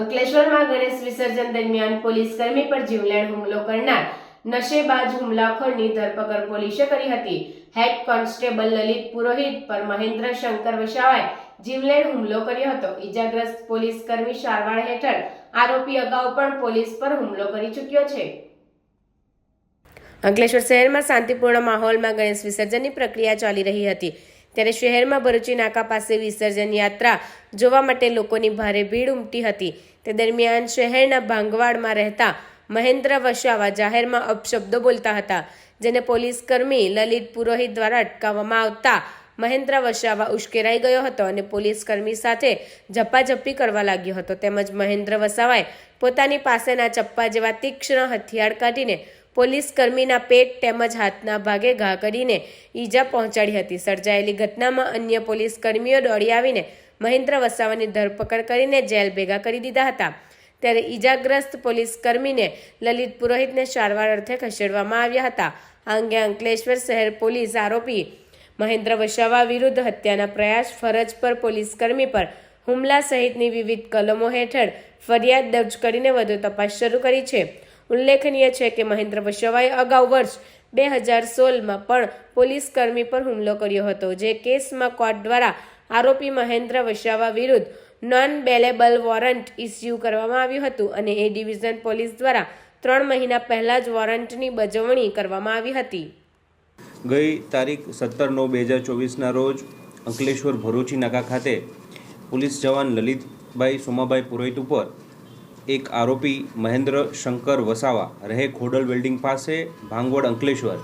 અંકલેશ્વરમાં ગણેશ વિસર્જન દરમિયાન પોલીસ કર્મી પર જીવલેણ હુમલો કરનાર નશેબાજ હુમલાખોરની ધરપકડ પોલીસે કરી હતી. હેડ કોન્સ્ટેબલ લલિત પુરોહિત પર મહેન્દ્ર શંકર વસાવાએ જીવલેણ હુમલો કર્યો હતો. ઈજાગ્રસ્ત પોલીસ કર્મી સારવાર હેઠળ આરોપી અગાઉ પણ પોલીસ પર હુમલો કરી ચૂક્યો છે. અંકલેશ્વર શહેરમાં શાંતિપૂર્ણ માહોલમાં ગણેશ વિસર્જનની પ્રક્રિયા ચાલી રહી હતી. ત્યારે શહેરમાં ભરૂચી નાકા પાસે વિસર્જન યાત્રા જોવા માટે લોકોની ભારે ભીડ ઉમટી હતી. તે દરમિયાન શહેરના ભાંગવાડમાં રહેતા મહેન્દ્ર વસાવા જાહેરમાં અપશબ્દો બોલતા હતા, જેને પોલીસ કર્મી લલિત પુરોહિત દ્વારા અટકાવવામાં આવતા મહેન્દ્ર વસાવા ઉશ્કેરાઈ ગયો હતો અને પોલીસ કર્મી સાથે ઝપાઝપી કરવા લાગ્યો હતો. તેમજ મહેન્દ્ર વસાવાએ પોતાની પાસેના ચપ્પા જેવા તીક્ષ્ણ હથિયાર કાઢીને પોલીસ કર્મીના પેટ તેમજ હાથના ભાગે ઘા કરીને ઈજા પહોંચાડી હતી. સર્જાયેલી ઘટનામાં અન્ય પોલીસ કર્મીઓ દોડી આવીને મહેન્દ્ર વસાવાની ધરપકડ કરીને જેલ ભેગા કરી દીધા હતા. ત્યારે ઈજાગ્રસ્ત પોલીસ કર્મીને લલિત પુરોહિતને સારવાર અર્થે ખસેડવામાં આવ્યા હતા. આ અંગે અંકલેશ્વર શહેર પોલીસ આરોપી મહેન્દ્ર વસાવા વિરુદ્ધ હત્યાના પ્રયાસ ફરજ પર પોલીસ કર્મી પર હુમલા સહિતની વિવિધ કલમો હેઠળ ફરિયાદ દર્જ કરીને વધુ તપાસ શરૂ કરી છે. ઉલ્લેખનીય છે કે મહેન્દ્ર વસાવાએ અગાઉ વર્ષ બે હજાર સોળમાં પણ પોલીસ કર્મી પર હુમલો કર્યો હતો, જે કેસમાં કોર્ટ દ્વારા આરોપી મહેન્દ્ર વસાવા વિરુદ્ધ નોન બેલેબલ વોરંટ ઇસ્યુ કરવામાં આવ્યું હતું અને એ ડિવિઝન પોલીસ દ્વારા ત્રણ મહિના પહેલા જ વોરંટની બજવણી કરવામાં આવી હતી. ગઈ તારીખ સત્તર નવ બે હજાર ચોવીસના રોજ અંકલેશ્વર ભરૂચી નાકા ખાતે પોલીસ જવાન લલિતભાઈ સોમાભાઈ પુરોહિત ઉપર એક આરોપી મહેન્દ્ર શંકર વસાવા રહે ખોડલ વેલ્ડિંગ પાસે ભાંગવડ અંકલેશ્વર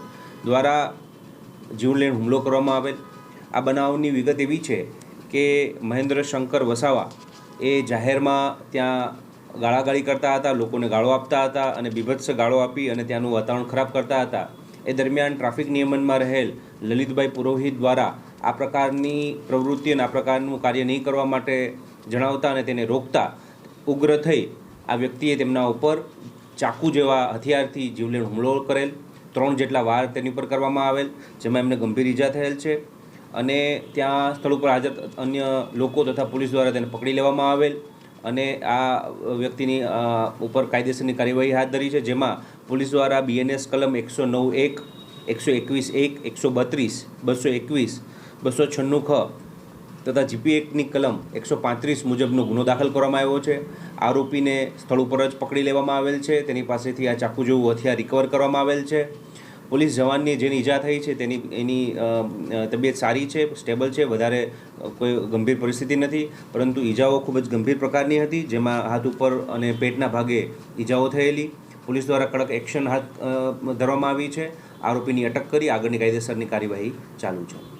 દ્વારા જીવલેણ હુમલો કરવામાં આવેલ. આ બનાવની વિગત એવી છે કે મહેન્દ્ર શંકર વસાવા એ જાહેરમાં ત્યાં ગાળાગાળી કરતા હતા, લોકોને ગાળો આપતા હતા અને બીભત્સ ગાળો આપી અને ત્યાંનું વાતાવરણ ખરાબ કરતા હતા. એ દરમિયાન ટ્રાફિક નિયમનમાં રહેલ લલિતભાઈ પુરોહિત દ્વારા આ પ્રકારની પ્રવૃત્તિ અને આ પ્રકારનું કાર્ય નહીં કરવા માટે જણાવતા અને તેને રોકતા ઉગ્ર થઈ આ વ્યક્તિએ તેમના ઉપર ચાકુ જેવા હથિયારથી જીવલેણ હુમલો કરેલ, ત્રણ જેટલા વાર તેની પર કરવામાં આવેલ, જેમાં એમને ગંભીર ઈજા થયેલ છે. અને ત્યાં સ્થળ ઉપર હાજર અન્ય લોકો તથા પોલીસ દ્વારા તેને પકડી લેવામાં આવેલ અને આ વ્યક્તિની ઉપર કાયદેસરની કાર્યવાહી હાથ ધરી છે, જેમાં પોલીસ દ્વારા બીએનએસ કલમ એકસો નવ એક, એકસો એકવીસ એક, એકસો બત્રીસ, બસો એકવીસ, બસો છન્નું ખ તથા જીપી એક્ટની કલમ એકસો પાંત્રીસ મુજબનો ગુનો દાખલ કરવામાં આવ્યો છે. આરોપીને સ્થળ ઉપર જ પકડી લેવામાં આવેલ છે. તેની પાસેથી આ ચાકુ જેવું હથિયાર રિકવર કરવામાં આવેલ છે. પોલીસ જવાનની જેની ઈજા થઈ છે, તેની, એની તબિયત સારી છે, સ્ટેબલ છે, વધારે કોઈ ગંભીર પરિસ્થિતિ નથી, પરંતુ ઈજાઓ ખૂબ જ ગંભીર પ્રકારની હતી, જેમાં હાથ ઉપર અને પેટના ભાગે ઈજાઓ થયેલી. પોલીસ દ્વારા કડક એક્શન હાથ ધરવામાં આવી છે. આરોપીની અટક કરી આગળની કાયદેસરની કાર્યવાહી ચાલુ છે.